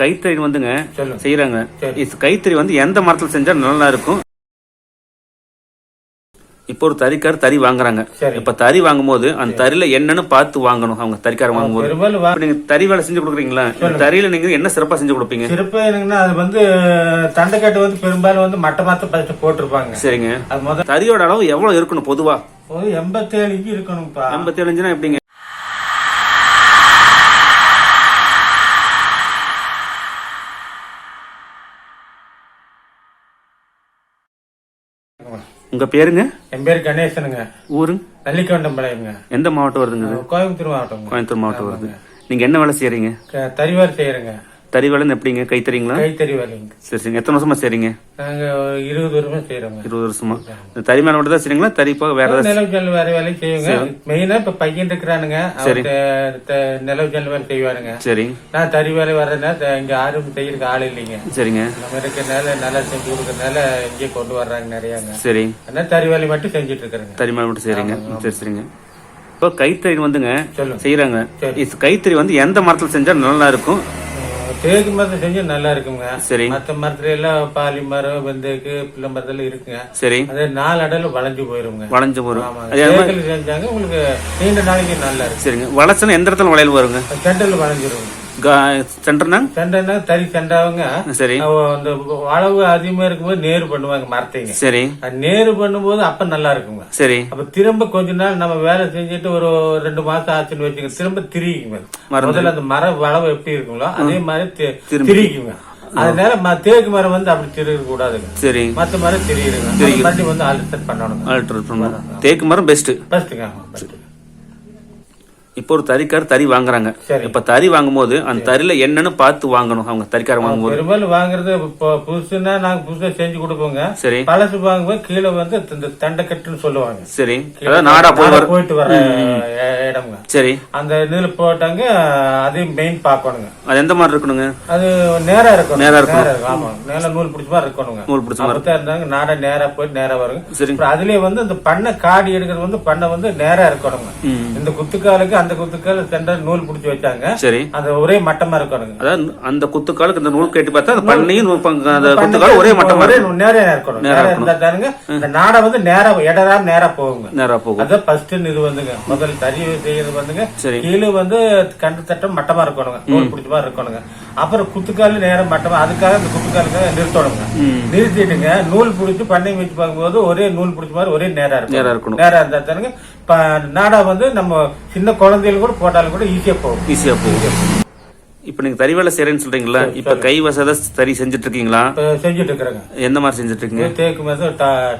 கைத்தறி வந்துங்க. செய்யறாங்க கைத்தறி வந்து எந்த மரத்துல செஞ்சா நல்லா இருக்கும். இப்போ ஒரு தறிக்கார் தறி வாங்குறாங்க. இப்ப தறி வாங்கும்போது அந்த தறியில என்னன்னு பார்த்து வாங்கணும் அவங்க தறிக்கார வாங்கும்போது. பெரும்பாலும் வா- இப்ப நீங்க தறி வேலை செஞ்சு கொடுக்குறீங்களா? தறியில நீங்க என்ன சிறப்பா செஞ்சு கொடுப்பீங்க? சிறப்பு என்னங்கன்னா அது வந்து தண்டைக்கட்டு வந்து பெரும்பாலும் வந்து மட்ட மாத்த ஃபர்ஸ்ட் போட்டிருப்பாங்க. சரிங்க. தறியோட அளவு எவ்வளவு இருக்கணும் பொதுவா? எண்பத்தேழு இருக்கணும்ப்பா. எண்பத்தி ஏழுஞ்சுனா எப்படிங்க? உங்க பேருங்க? என் பேர் கணேசனுங்க. ஊரு? நல்லிக்கவண்டம் பாளையங்க எந்த மாவட்டம் வருதுங்க? கோயம்புத்தூர் மாவட்டம் கோயம்புத்தூர் மாவட்டம் வருது. நீங்க என்ன வேலை செய்யறீங்க? தறிவார் செய்யறேங்க. தறி வேலைன்னு எப்படிங்க? கைத்தறிங்களா? கைத்தறி வேலைங்க சரி சரிங்க. எத்தனை வருஷமா செய்றீங்க? நாங்க இருபது வருஷமா செய்யறோங்க இருபது வருஷமா? இந்த தறி மேல மட்டும் தான் செய்றீங்களா? தறி போக வேற நிலவு ஜன்னல் வேற வேலை செய்யுங்க மெயினா இப்ப பையன் இருக்கிறானுங்க. த- நிலவு ஜன்னல் வேலை செய்வாருங்க. சரி. நான் தறி வேலை வர்றதுனால இங்க யாரும் செய்யறதுக்கு ஆள் இல்லைங்க. சரிங்க. நம்ம இருக்கிறதுனால நல்லா செஞ்சு கொடுக்கறதுனால இங்கே கொண்டு வர்றாங்க நிறையாங்க. சரி. அதனால தறி வேலை மட்டும் செஞ்சுட்டு இருக்கிறேங்க. தறி மேல மட்டும் செய்றீங்க? சரி சரிங்க. இப்போ கைத்தறி வந்துங்க. செய்யறாங்க சரி. இது கைத்தறி வந்து எந்த மரத்துல செஞ்சா நல்லா இருக்கும்? தேக்கு மரத்தை செஞ்சா நல்லா இருக்குங்க. சரி. மத்த மரத்துல எல்லாம் பாலி மரம் வெந்தேக்கு பிள்ளை மரத்துல இருக்குங்க. சரி. அது நாலு அடல வளைஞ்சு போயிருங்க. வளைஞ்சு ஆமா. அது மாதிரி- செஞ்சாங்க உங்களுக்கு நீண்ட நாளைக்கு நல்லா இருக்கு. சரிங்க. வளைச்சுன்னா எந்த இடத்துல வளையல் வருங்க? சென்டர்ல வளைஞ்சிரும் சென்டர்னா? சென்டர்னா தறி சென்றாவங்க சரி. அந்த அளவு அதிகமா இருக்கும்போது நேரு பண்ணுவாங்க மரத்தைங்க. சரி. நேரு பண்ணும்போது அப்ப நல்லா இருக்குங்க. சரி. அப்ப திரும்ப கொஞ்ச நாள் நம்ம வேலை செஞ்சுட்டு ஒரு ரெண்டு மாசம் ஆச்சுன்னு வச்சுங்க திரும்ப திரிக்குங்க முதல்ல அந்த மர வளவு எப்படி இருக்குங்களோ அதே மாதிரி திரிக்குங்க அதனால தேக்கு மரம் வந்து அப்படி திரிக்க கூடாதுங்க. சரி. மத்த மரம் அது பண்ணி வந்து ஆல்டர் பண்ணணுங்க. ஆல்டர் பண்ணணும். தேக்கு மரம் பெஸ்ட் பெஸ்ட்டுங்க. இப்போ ஒரு தறிக்கார் தறி வாங்குறாங்க. சரி. இப்ப தறி வாங்கும்போது அந்த தறியில என்னன்னு பார்த்து வாங்கணும் அவங்க தறிக்கார வாங்கும்போது. பெரும்பாலும் வாங்குறது புதுசுன்னா நாங்க புதுசா செஞ்சு கொடுப்போங்க. சரி. பழசு வாங்கும்போது கீழே வந்து இந்த தண்டைக்கட்டுன்னு சொல்லுவாங்க. சரி. அதாவது நாடா போய் போயிட்டு வர இடம்ங்க. சரி. அந்த இதுல போட்டாங்க அதையும் மெயின் பார்க்கணுங்க. அது எந்த மாதிரி இருக்கணுங்க? அது நேரா இருக்கணும். நேரா. இருக்கும் ஆமா நேரா நூல் பிடிச்ச மாதிரி இருக்கணுங்க. நூல் பிடிச்ச மாதிரி இருந்தாங்க. நாடா நேரா போயிட்டு நேரா வருங்க. சரி. அதுலயே வந்து இந்த பண்ணை காடி எடுக்கிறது வந்து பண்ணை வந்து நேரா இருக்கணுங்க. இந்த குத்துக்காலுக்கு அந்த குத்துக்கால சென்டர் நூல் பிடிச்சி வச்சாங்க. சரி. அது ஒரே மட்டமா இருக்கணுங்க. அதாவது அந்த குத்துக்காலுக்கு இந்த நூல் கேட்டு பார்த்தா அந்த பண்ணையும் அந்த குத்துக்கால் ஒரே மட்டம் ஒரே நேரா இருக்கணும். நேரா இருந்தா தானுங்க. இந்த நாடை வந்து நேரா இடரா நேரா போகுங்க. நேரா போகும். அதான் ஃபர்ஸ்ட் இது வந்துங்க. முதல் தறி செய்யறது வந்துங்க. சரி. கீழே வந்து கண்டு தட்டம் மட்டமா இருக்கணுங்க. நூல் பிடிச்ச மாதிரி இருக்கணுங்க. அப்புறம் குத்துக்கால் நேரம் மட்டமா அதுக்காக இந்த குத்துக்காலுக்காக நிறுத்தணுங்க. நிறுத்திட்டுங்க. நூல் பிடிச்சி பண்ணை வச்சு பார்க்கும்போது ஒரே நூல் பிடிச்ச மாதிரி ஒரே நேரா இருக்கும் நேரா இருக்கணும். நேரா இருந்தா தானுங்க. நாடா வந்து நம்ம சின்ன குழந்தைகள் கூட போட்டாலும் கூட ஈஸியா போகும். ஈஸியா போகும். இப்ப நீங்க தறி வேலை செய்யறேன்னு சொல்றீங்களா இப்ப கை வசத தறி செஞ்சுட்டு இருக்கீங்களா செஞ்சுட்டு இருக்கிறேங்க எந்த மாதிரி செஞ்சுட்டு இருக்கீங்க தேக்கு மாதிரி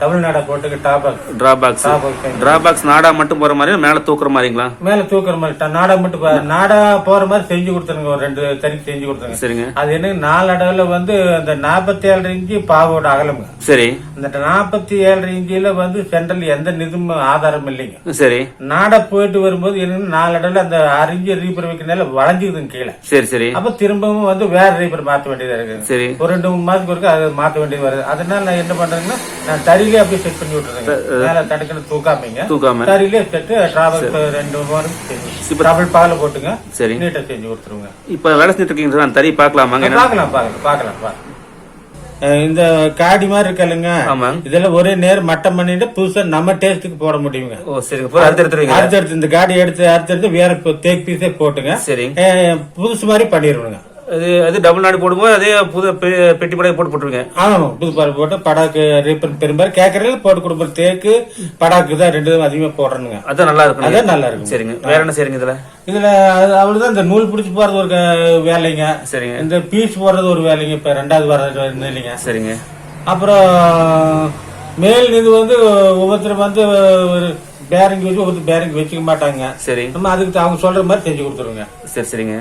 தமிழ்நாடா போட்டுக்க டாபாக் டிராபாக்ஸ் டாபாக் டிராபாக்ஸ் நாடா மட்டும் போற மாதிரி மேல தூக்குற மாதிரிங்களா? மேல தூக்குற மாதிரி நாடா மட்டும் நாடா போற மாதிரி செஞ்சு கொடுத்துருங்க ஒரு ரெண்டு தறி செஞ்சு கொடுத்துருங்க. சரிங்க. அது என்ன நாலு அடவுல வந்து அந்த நாற்பத்தி ஏழு இன்ச்சு பாவோட அகலமுங்க. சரி. அந்த நாற்பத்தி ஏழு இன்ச்சில வந்து சென்ட்ரல் எந்த நிதும் ஆதாரம் இல்லைங்க. சரி. நாடா போயிட்டு வரும்போது என்னன்னா நாலு அடவுல அந்த அரிஞ்சு ரீப்பர் வைக்கிறனால வளைஞ்சுக்குதுங்க கீழே. சரி. சரி. அப்ப திரும்பவும் வந்து வேற ரீப்பர் மாத்த வேண்டியதா இருக்கு. சரி. ஒரு ரெண்டு மூணு மாசத்துக்கு ஒருக்க அதை மாத்த வேண்டியது வருது. அதனால நான் என்ன பண்றேன்னா நான் தறியிலே அப்படியே செட் பண்ணி விட்டுறேங்க மேல தடுக்கணும் தூக்காமீங்க. தூக்காம. தறியிலே செட்டு டிராவல் ரெண்டு வாரம் செஞ்சு டபுள் பால் போட்டுங்க. சரி. நீட்டா செஞ்சு கொடுத்துருங்க. இப்ப வேலை செஞ்சுட்டு இருக்கீங்க அந்த தறி பாக்கலாமாங்க என்ன- பாக்கலாம் பாக்கலாம் பாக்கலாம் பாக்கலாம் அஹ் இந்த காடி மாதிரி இருக்கல்லுங்க. ஆமாங்க இதெல்லாம் ஒரே நேரம் மட்டம் பண்ணிட்டு புதுசா நம்ம டேஸ்ட்டுக்கு போட முடியுங்க. ஓ எடுத்துருவீங்க அடுத்தடுத்து இந்த காடி எடுத்து அடுத்தடுத்து வேற தேக் பீஸே போட்டுங்க. சரி. புதுசு மாதிரி பண்ணிடுவோங்க அது அது டபுள் நாடு போடும்போது அதே புது பெட்டி படையை போட்டு போட்டுருங்க ஆமா புது பால் போட்டு படாக்கு ரீப்பர் பெரும்பாலும் கேக்கறதுல போட்டு கொடுப்போம். தேக்கு படாக்கு தான் ரெண்டு அதிகமா போடுறனுங்க. அதான் நல்லா இருக்கும் அதான் நல்லா இருக்கும். சரிங்க. வேற என்ன செய்றீங்க இதுல? இதுல அவ்வளவுதான். இந்த நூல் பிடிச்சு போறது ஒரு வேலைங்க. சரிங்க. இந்த பீஸ் போடுறது ஒரு வேலைங்க. இப்ப ரெண்டாவது வந்து இல்லைங்க. சரிங்க. அப்புறம் மேல் இது வந்து ஒவ்வொருத்தர் வந்து ஒரு பேரிங் வச்சு ஒவ்வொருத்தர் பேரிங் வச்சுக்க மாட்டாங்க. சரி. நம்ம அதுக்கு அவங்க சொல்ற மாதிரி செஞ்சு கொடுத்துருங்க. சரி சரிங்க.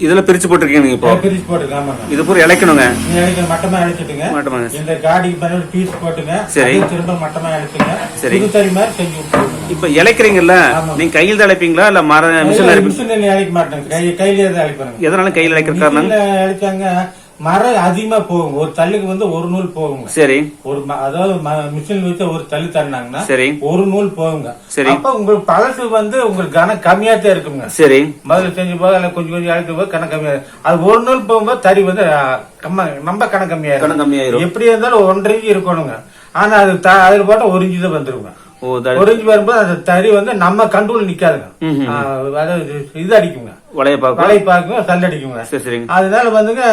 இதுல பிரிச்சு போட்டிருக்கீங்க நீங்க இப்போ? பிரிச்சு ஆமாங்க. இது பூரா இழைக்கணுங்க நீங்க அடிக்க மட்டமா அடிச்சுட்டுங்க மாட்டோமாங்க இந்த காடிக்கு பண்ணி பீஸ் போட்டுங்க. சரி. திரும்ப மட்டமா அடிச்சுங்க சரி. தறி மாதிரி செஞ்சு இப்ப இழைக்கிறீங்கல்ல நீங்க கையில் தான் இழைப்பீங்களா இல்ல மர மிஷின்ல இழைப்பீங்க மிஷினில் அழைக்க மாட்டேங்க. கை தான் அழைப்பாங்க எதனால கையில் இழைக்கிற காரணம்? மிஷின்ல அழைச்சாங்க மரம் அதிகமா போகுங்க ஒரு தள்ளுக்கு வந்து ஒரு நூல் போகுங்க. சரி. ஒரு அதாவது மிஷின் வச்சு ஒரு தள்ளி தள்ளினாங்கன்னா சரி. ஒரு நூல் போகுங்க. சரி. அப்ப உங்களுக்கு பழசு வந்து உங்களுக்கு கனம் கம்மியா தான் இருக்குங்க. சரி. முதல்ல செஞ்சு போக இல்ல கொஞ்சம் கொஞ்சம் அழைத்து போக கணக்கு கம்மியா. அது ஒரு நூல் போகும்போது தறி வந்து ரொம்ப கணக்கு கம்மியா கணம் கம்மியாயிரும் எப்படி இருந்தாலும் ஒன்றரை இருக்கணுங்க. ஆனா அது அதுல போட்டா ஒரு இன்ச்சு தான் வந்துருங்க. ஒரு வரும்போது அந்த தறி வந்து நம்ம கண்ட்ரோல் நிக்காதுங்க. அதாவது இது அடிக்குங்க. வளைய பார்க்கும் வலை பார்க்கும் சல் அடிக்குங்க சரி சரிங்க. அதனால வந்துங்க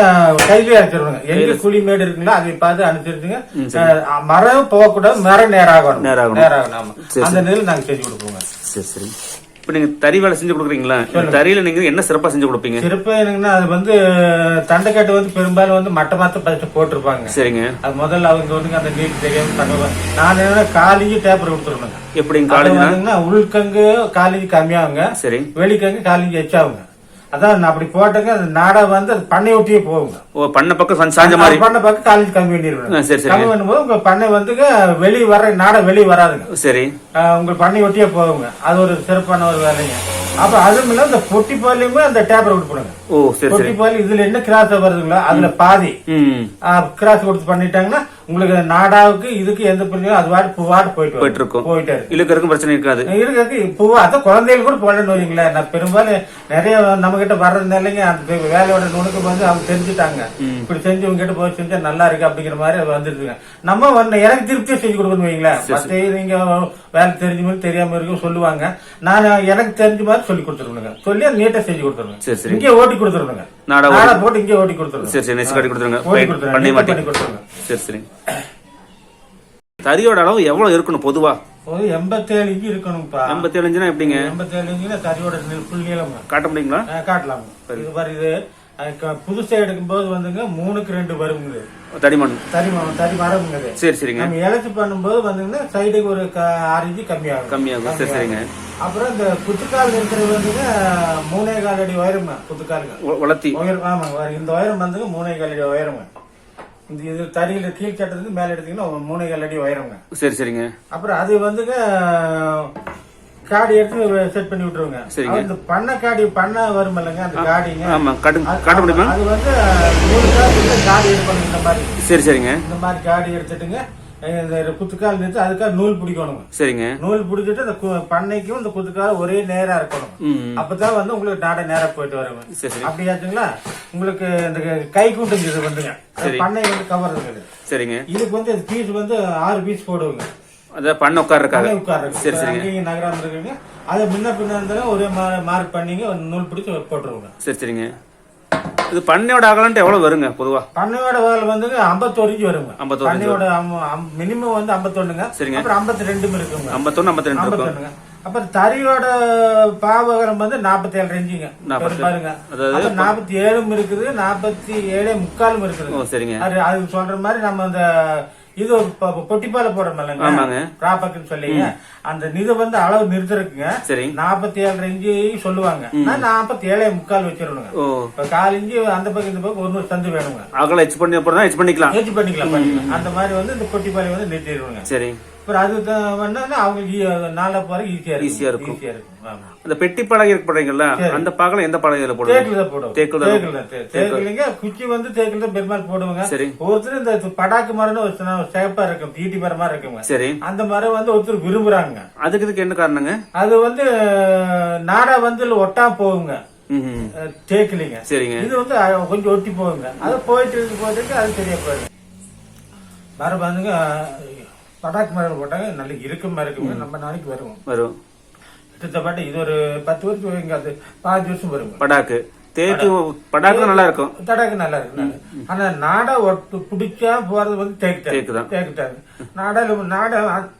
கையிலே அடிச்சிருவாங்க எங்க குழி மேடு இருக்குங்களோ அதை பார்த்து அனுப்பிச்சிருச்சுங்க. அஹ், மரம் போகக்கூடாது மரம் நேராகணும். நேராகணும். நேராகணும் ஆமா. அந்த நெல் நாங்க செஞ்சு கொடுப்போங்க. சரி சரி. இப்ப நீங்க தறி வேலை செஞ்சு கொடுக்குறீங்களா? தறியில நீங்க என்ன சிறப்பா செஞ்சு கொடுப்பீங்க? சிறப்பு என்னங்கன்னா அது வந்து தண்டைக்காட்டு வந்து பெரும்பாலும் வந்து மட்ட மாத்த ஃபர்ஸ்ட் போட்டிருப்பாங்க. சரிங்க. அது முதல்ல அவங்க வந்து அந்த நீட் தெரியாம பண்ணுவாங்க நான் என்ன காலிக்கு டேப்பர் கொடுத்துருணுங்க எப்படிங்க வந்துங்கன்னா உள்கங்கு காலிக்கு கம்மியாகுங்க. சரி. வெளிக்கங்கு காலிக்கு எச்சாகுங்க. அதான் நான் அப்படி போட்டங்க அந்த நாடா வந்து அது பண்ணை ஒட்டியே போகுங்க. ஓ பண்ண பக்கம் சாஞ்ச மாதிரி? பண்ணை பக்கம் காலேஜ் கம்மி பண்ணிடுவேன் ஆ, சரி சரி. கம்மி பண்ணும்போது உங்க பண்ணை வந்துங்க வெளியே வர நாடா வெளியே வராதுங்க. சரி. உங்க பண்ணை ஒட்டியே போகுங்க. அது ஒரு சிறப்பான ஒரு வேலைங்க. அப்ப அதுவும் இல்ல இந்த பொட்டி பாலையுமே அந்த டேப்பர் விட்டு போடுங்க. ஓ சரி பொட்டி பால் இதுல என்ன கிராஸ் வருதுங்களோ அதுல பாதி. கிராஸ் கொடுத்து பண்ணிட்டாங்கன்னா உங்களுக்கு நாடாவுக்கு இதுக்கு எந்த பிரச்சனையும் அது வாட்டு பூவாட்டு போயிட்டு போயிட்டு. இருக்கும். போயிட்டே இருக்கு இழுக்கறதுக்கும் பிரச்சனை இருக்காது. இருக்கு பூவா அதான் குழந்தைகள் கூட போடலன்னு வரீங்களா நான் பெரும்பாலும் நிறைய நம்ம கிட்ட வர்றதுனாலங்க அந்த வேலையோட நுணுக்கம் வந்து அவங்க தெரிஞ்சுட்டாங்க. இப்படி செஞ்சு உங்க கிட்ட போய் செஞ்சா நல்லா இருக்கு அப்படிங்கிற மாதிரி வந்துருக்குங்க நம்ம வந்து எனக்கு திருப்தியா செஞ்சு கொடுக்கணும் வைங்களேன். மத்த நீங்க வேலை தெரிஞ்ச மாதிரி தெரியாம இருக்கும் சொல்லுவாங்க. நான் எனக்கு தெரிஞ்ச மாதிரி சொல்லி கொடுத்துருணுங்க சொல்லி நீட்டா செஞ்சு சரி இங்கே ஓட்டி கொடுத்துருணுங்க நாடா போட்டு இங்கே ஓட்டி கொடுத்துருங்க சரி சரி. நெக்ஸ்ட் கட்டி கொடுத்துருங்க. பண்ணி மாட்டி. கொடுத்துருங்க சரி சரி. தறியோட அளவு எவ்வளவு இருக்கணும் பொதுவா? ஒரு எண்பத்தேழு இன்ச்சு இருக்கணும்ப்பா. எண்பத்தி ஏழுஞ்சுனா எப்படிங்க? எண்பத்தேழு தறியோட புல் நீளம் காட்ட முடியுங்களா? காட்டலாம். இது பாரு இது புதுசா எடுக்கும்போது வந்துங்க மூணுக்கு ரெண்டு வருங்க தடிமண். தறி ம- தறி மரமுங்க இது சரி சரிங்க. நம்ம இழைச்சி பண்ணும்போது வந்துங்கன்னா சைடுக்கு ஒரு ஆறு இன்ச்சு கம்மியாகும். கம்மியாகும். சரி சரிங்க. அப்புறம் இந்த குத்துக்கால் இருக்கிறது வந்துங்க மூணே கால் அடி உயரங்க குத்துக்காலுங்க உலர்த்தி உயரம் ஆமாங்க இந்த உயரம் வந்துங்க மூணே கால் அடி உயரங்க இந்த இது தறியில கீழ் சட்டத்துக்கு மேல எடுத்தீங்கன்னா மூணே கால் அடி உயரங்க. சரி சரிங்க. அப்புறம் அது வந்துங்க காடி எடுத்து செட் பண்ணி விட்டுருவாங்க சரிங்க. அந்த பண்ண காடி பண்ண வரும் இல்லைங்க அந்த காடிங்க. ஆமா காட்டு காட்ட முடியுமா? அது வந்து மூணு காடி காடி எடுக்கணும் இந்த மாதிரி. சரி சரிங்க. இந்த மாதிரி காடி எடுத்துட்டுங்க. இந்த குத்துக்கால் நிறுத்தி அதுக்காக நூல் பிடிக்கணுங்க. சரிங்க. நூல் பிடிச்சிட்டு அந்த பண்ணைக்கும் இந்த குத்துக்கால் ஒரே நேரா இருக்கணும். அப்பதான் வந்து உங்களுக்கு நாட நேரா போயிட்டு வருங்க. சரி சரி. அப்படியாச்சுங்களா உங்களுக்கு இந்த கை கூட்டுங்க இது வந்துங்க. பண்ணை வந்து கவர் இருக்குது சரிங்க. இதுக்கு வந்து பீஸ் வந்து ஆறு பீஸ் போடுவோங்க. அதான் பண்ண உட்கார்றதுக்காக. பண்ணை உட்கார்றது சரி சரிங்க. நகராம இருக்குங்க. அதை முன்ன பின்ன இருந்தாலும் ஒரே மார்க் பண்ணிங்க நூல் பிடிச்சி போட்டுருவோங்க. சரி சரிங்க. இது பண்ணையோட அகலன்ட்டு எவ்வளவு வருங்க பொதுவா? பண்ணையோட வேலை வந்து ஐம்பத்தோரு இன்ச்சு வருங்க. 51 பண்ணையோட மினிமம் வந்து ஐம்பத்தொன்னுங்க. சரிங்க. அப்புறம் ஐம்பத்தி ரெண்டும் இருக்குங்க. ஐம்பத்தொன்னு ஐம்பத்தி ரெண்டு ஐம்பத்தொன்னுங்க. அப்புறம் தறியோட பாவகரம் வந்து நாற்பத்தி ஏழு ரெஞ்சுங்க பாருங்க அதாவது நாற்பத்தி ஏழும் இருக்குது நாற்பத்தி ஏழே முக்காலும் இருக்குது. சரிங்க. அது சொல்ற மாதிரி நம்ம அந்த இது பொட்டிப்பால போடுறோம் இல்லைங்க ஆமாங்க. ப்ராப்பர்ட்டின்னு சொல்லிங்க. அந்த இது வந்து அளவு நிறுத்திருக்குங்க சரி. நாற்பத்தி ஏழு இன்ச்சு சொல்லுவாங்க. நான் நாற்பத்தி ஏழே முக்கால் வச்சிடணுங்க ஓ. இப்ப கால் இன்ச்சு அந்த பக்கம் இந்த பக்கம் ஒரு சந்து வேணுங்க. அகலம் எச் பண்ணி அப்புறம் எச் பண்ணிக்கலாம். பண்ணிக்கலாம் பண்ணிக்கலாம். அந்த மாதிரி வந்து இந்த பொட்டிப்பாலை வந்து நிறுத்திடுவாங்க சரி. அப்புறம் அது வேணா அவங்களுக்கு நாளா போற ஈஸியா ஈஸியா இருக்கும். ஈஸியா இருக்கும். அந்த பெட்டி பலகை இருக்கு போடுறீங்கல்ல அந்த பாகலம் எந்த பலகையில போடுவீங்க? தேக்கில் தான் போடுவோம். தேக்குல தேக்கிலுங்க குச்சி வந்து தேக்கில் தான் பெருமாள் போடுவாங்க. சரி. ஒருத்தர் இந்த படாக்கு மரம்னு ஒரு சேப்பா இருக்கும் தீட்டி மரம் இருக்குங்க. சரி. அந்த மரம் வந்து ஒருத்தர் விரும்புறாங்க. அதுக்கு இதுக்கு என்ன காரணங்க? அது வந்து நாடா வந்து ஒட்டா போகுங்க. தேக்கிலிங்க. சரிங்க. இது வந்து கொஞ்சம் ஒட்டி போகுங்க. அது போயிட்டு போயிட்டு அது சரியா போயிடும் மரம் வந்துங்க படாக்கு மரம் போட்டாங்க நல்ல இறுக்கமா இருக்குங்க நம்ம நாளைக்கு வருவோம். வரும். கிட்டத்தட்ட இது ஒரு பத்து வருஷம் இங்க அது பாஞ்சு வருஷம் வருங்க படாக்கு தேக்கு படாக்கு நல்லா இருக்கும். தடகு நல்லா இருக்கு நல்லா. ஆனா நாடா ஒட்டு பிடிச்சா போறது வந்து தேக்கு தேக்கு தான். தேக்கு நாடால நாடா அ-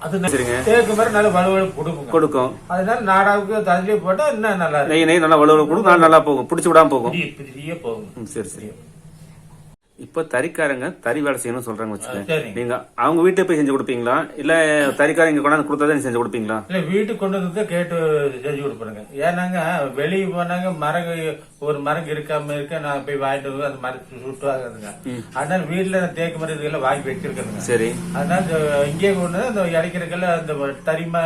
அது தேக்கு மாதிரி நல்ல வலுவலுப்பு கொடுக்குங்க கொடுக்கும். அதனால நாடாவுக்கு ததிலே போட்டா இன்னும் நல்லா இருக்கும் நெய் நெய் நல்லா வலுவலு கொடுக்கும். நல்லா நல்லா போகும். பிடிச்சி விடாம போகும். போகும். சரி சரி. இப்ப தறிக்காரங்க தறி வேலை செய்யணும்னு சொல்றாங்க சரிங்க. நீங்க அவங்க வீட்டுல போய் செஞ்சு கொடுப்பீங்களா? இல்ல தறிக்காரங்க கொண்டாந்து கொடுத்தா செஞ்சு கொடுப்பீங்களா? இல்ல வீட்டுக்கு கொண்டு வந்து கேட்டு செஞ்சு கொடுப்பாங்க ஏன்னாங்க வெளியே போனாங்க மரம் ஒரு மரம் இருக்காம இருக்க நான் போய் வாங்கிட்டு வந்து அந்த மரத்தை சுட்டு ஆகுதுங்க அதனால வீட்டுல தேக்கு மரம் இதுக்கெல்லாம் வாங்கி வச்சிருக்கேங்க சரி. அதனால இங்கே கொண்டு இந்த இடைக்கிறக்கெல்லாம் அந்த தரிமா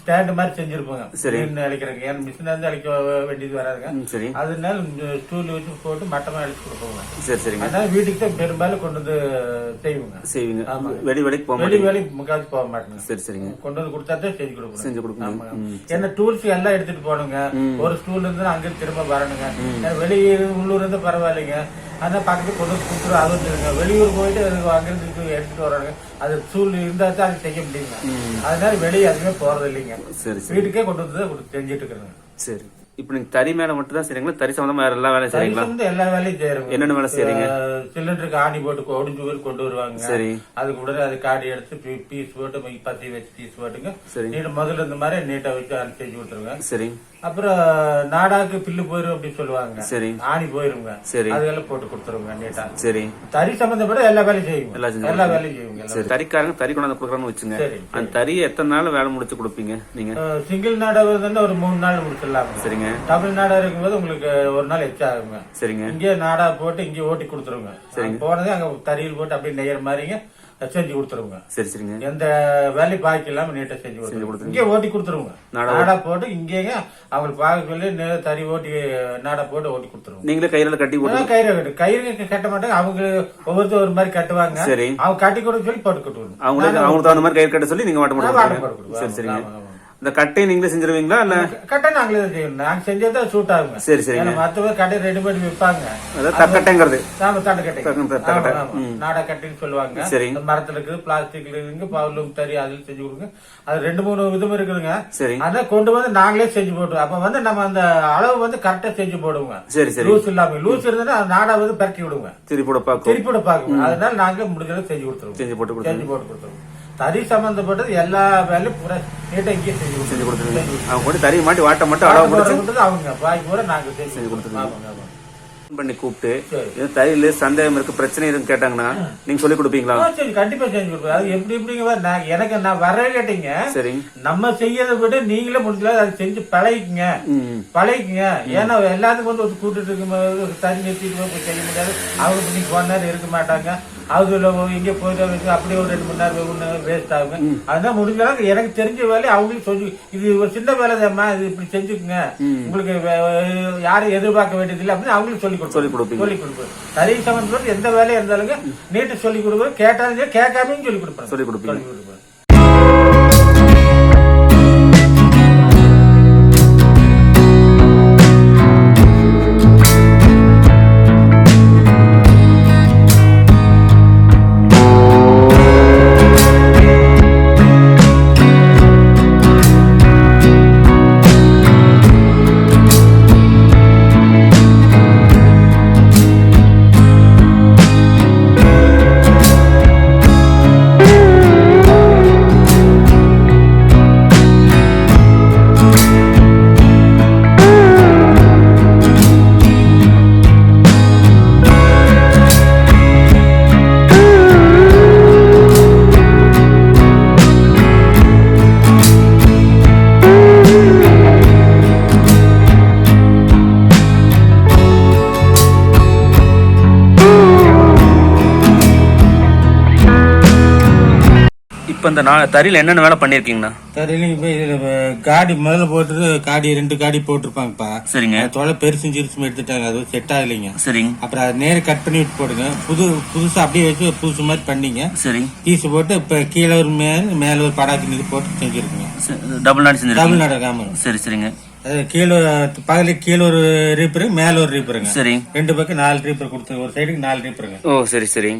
ஸ்டாண்ட் மாதிரி செஞ்சிருப்பாங்க. சரி. அழிக்கிறதுக்கு. ஏன்னா மிஷின் வந்து அழிக்க வேண்டியது வராதுங்க. சரி. அதனால ஸ்டூல் வச்சு போட்டு மட்டமா அழிச்சு கொடுப்போங்க. சரி சரிங்க. அதனால வீட்டுக்கு தான் பெரும்பாலும் கொண்டு வந்து செய்வோங்க. செய்வீங்க. ஆமாங்க. வெளி வேலைக்கு போக வெளி வேலைக்கு முக்காவது போக மாட்டேங்க. சரி சரிங்க. கொண்டு வந்து கொடுத்தா தான் செஞ்சு கொடுக்கணும் செஞ்சு கொடுக்க முடியும் ஆமாங்க. ம். ஏன்னா டூல்ஸ் எல்லாம் எடுத்துட்டு போகணுங்க. ஒரு ஸ்டூல் இருந்து அங்க திரும்ப வரணுங்க. வெளியூர் உள்ளூர் இருந்து பரவாயில்லைங்க. அதான் பக்கத்து கொண்டு வந்து கொடுத்துரும் அது வந்துருங்க வெளியூர் போயிட்டு அது அங்கிருந்து எடுத்துட்டு வராங்க அது ஸ்டூல் இருந்தா தான் அது செய்ய முடியுங்க. அதனால வெளியே எதுவுமே போறது இல்லைங்க. வீட்டுக்கே கொண்டு வந்து செஞ்சுட்டு இருக்கிறேங்க. சரி. இப்போ நீங்க தறி மேல மட்டும் தான் செய்றீங்களா? தறி சம்பந்தமா வேற எல்லா வேலையும் செய்றீங்களா? வந்து எல்லா வேலையும் செய்யறோங்க என்னென்ன வேலை செய்றீங்க? சிலிண்டருக்கு ஆணி போட்டு ஒடிஞ்சு ஊர் கொண்டு வருவாங்க. சரி. அதுக்கு உடனே அது காடி எடுத்து பீஸ் போட்டு பத்தி வச்சு பீஸ் போட்டுங்க. சரி. நீட்ட முதல்ல இந்த மாதிரி நீட்டா வச்சு செஞ்சு கொடுத்துருங்க. சரி. அப்புறம் நாடாக்கு பில்லு போயிரும் அப்படின்னு சொல்லுவாங்க. சரி. ஆணி போயிருங்க. சரி. அதெல்லாம் போட்டு கொடுத்துருங்க நீட்டா சரி. தறி சம்பந்தப்பட்ட எல்லா வேலையும் செய்யுங்க. எல்லா வேலையும் செய்யுங்க சரி. தறிக்காரங்க தறி கொண்டாந்து கொடுக்குறான்னு வச்சுங்க. அந்த தறியை எத்தனை நாள் வேலை முடிச்சு கொடுப்பீங்க நீங்க? சிங்கிள் நாடா வருதுன்னா ஒரு மூணு நாள் முடிச்சிடலாம் சரிங்க. டபுள் நாடா இருக்கும்போது உங்களுக்கு ஒரு நாள் எச்சா ஆகுங்க. சரிங்க. இங்கே நாடா போட்டு இங்கே ஓட்டி கொடுத்துருங்க. அங்க போனதே அங்க தறியில் போட்டு அப்படியே நெய்யற மாதிரிங்க. செஞ்சு கொடுத்துருங்க சரி சரிங்க. எந்த வேலையும் பாக்கி இல்லாம நீட்டா செஞ்சு கொடுத்துருங்க. இங்கே ஓட்டி கொடுத்துருங்க நாடா போட்டு இங்கேங்க அவங்களுக்கு பார்க்க சொல்லி தறி ஓட்டி நாடா போட்டு ஓட்டி கொடுத்துருங்க நீங்களே கையில கட்டி கயிறு கட்டு. கயிறு கட்ட மாட்டாங்க. அவங்க ஒவ்வொருத்தர் ஒரு மாதிரி கட்டுவாங்க. சரி. அவங்க கட்டி கொடுக்க சொல்லி போட்டு கட்டுவாங்க அவங்களுக்கு அவங்களுக்கு தகுந்த மாதிரி கயிறு கட்ட சொல்லி நீங்க மாட்ட கொடுப்போம். சரி சரிங்க. இந்த கட்டையை நீங்களே செஞ்சிருவீங்களா இல்ல? கட்டை நாங்களே செய்யணும் நாங்க செஞ்சதான் சூட் ஆகுங்க. சரி ஏன்னா மத்தவங்க கடை ரெடிமேட் விற்பாங்க. அதாவது தக்கட்டைங்கிறது நாம கட்டை. தக்கட்டை. நாடா கட்டைன்னு சொல்லுவாங்க. சரி. இந்த மரத்துல இருக்குது பிளாஸ்டிக்ல இருக்குங்க பவுலும் தறி அதில் செஞ்சு கொடுங்க. அது ரெண்டு மூணு விதம் இருக்குதுங்க. சரி. அதான் கொண்டு வந்து நாங்களே செஞ்சு போட்டுருவோம். அப்ப வந்து நம்ம அந்த அளவு வந்து கரெக்டா செஞ்சு போடுவோங்க. சரி சரி. லூஸ் இல்லாம லூஸ் இருந்தா அந்த நாடா வந்து பரட்டி விடுங்க. திருப்பி கூட பார்க்கும். திருப்பி விட பாக்குங்க அதனால நாங்களே முடிஞ்ச அளவுக்கு செஞ்சு கொடுத்துருவோம். செஞ்சு போட்டு செஞ்சு போட்டு கொடுத்துருவோம். தறி சம்பந்தப்பட்டது எல்லா வேலையும் பூரா நீட்டா இங்கேயே செஞ்சு செஞ்சு கொடுத்துருங்க அவங்க கொண்டு தறி மாட்டி வாட்ட மட்டும் அளவு கொடுத்தது அவங்க பாக்கி பூரா நாங்க செஞ்சு ஆமாங்க பண்ணி கூப்பிட்டு தறியில சந்தேகம் இருக்கு பிரச்சனை இருக்குன்னு கேட்டாங்கன்னா நீங்க சொல்லி கொடுப்பீங்களா? சரி கண்டிப்பா செஞ்சு கொடுப்போம் அது எப்படி எப்படிங்க நான் எனக்கு நான் வர கேட்டீங்க. சரி. நம்ம செய்யறதை விட நீங்களே முடிஞ்சல அதை செஞ்சு பழகிக்குங்க. பழகிக்குங்க. ஏன்னா எல்லாத்துக்கும் வந்து ஒரு கூட்டிட்டு இருக்கும்போது ஒரு தண்ணி நிறுத்திட்டு செய்ய முடியாது. அவங்க இன்னைக்கு ஒன் நேரம் இருக்க மாட்டாங்க. அதுல இங்க போயிட்டு அப்படியே ஒரு ரெண்டு மணி நேரம் ஒன்று வேஸ்ட் ஆகுங்க. அதனால முடிஞ்ச அளவுக்கு எனக்கு தெரிஞ்ச வேலையை அவங்களுக்கு சொல்லி இது ஒரு சின்ன வேலை தான்மா இது இப்படி செஞ்சுக்குங்க. உங்களுக்கு யாரும் எதிர்பார்க்க வேண்டியதில்லை அப்படின்னு அவங்களுக்கு சொல்லி சொல்லி கொடுப்பீங்க சொல்லி கொடுப்போம் தறி சம்பந்தப்பட்ட எந்த வேலையா இருந்தாலுங்க நீட்டு சொல்லி கொடுப்போம் கேட்டாலும் கேட்காமையும் சொல்லி கொடுப்பேன் சொல்லி கொடுப்பீங்க. இந்த தறியில என்னென்ன வேலை பண்ணிருக்கீங்கண்ணா தறியிலையும் இதுல வ- காடி முதல்ல போட்டுட்டு காடி ரெண்டு காடி போட்டிருப்பாங்கப்பா. சரிங்க. தொலை பெருசும் சிறுசும் எடுத்துட்டாங்க. அது செட் ஆகலைங்க சரிங்க. அப்புறம் அதை நேரம் கட் பண்ணி விட்டு போடுங்க புது புதுசா அப்படியே வச்சு புதுசு மாதிரி பண்ணீங்க. சரி. பீஸ் போட்டு இப்ப கீழே ஒரு மேல மேல ஒரு படாக்கு இது போட்டு செஞ்சிருக்குங்க. டபுள் நாடி செஞ்சிருக்கீங்க. தமிழ்நாடு ஆமாங்க சரி சரிங்க. கீழே பகல கீழே ஒரு ரீப்பரு மேல ஒரு ரீப்பருங்க. சரி. ரெண்டு பக்கம் நாலு ரீப்பர் கொடுத்து ஒரு சைடுக்கு நாலு ரீப்பருங்க. ஓ சரி சரி.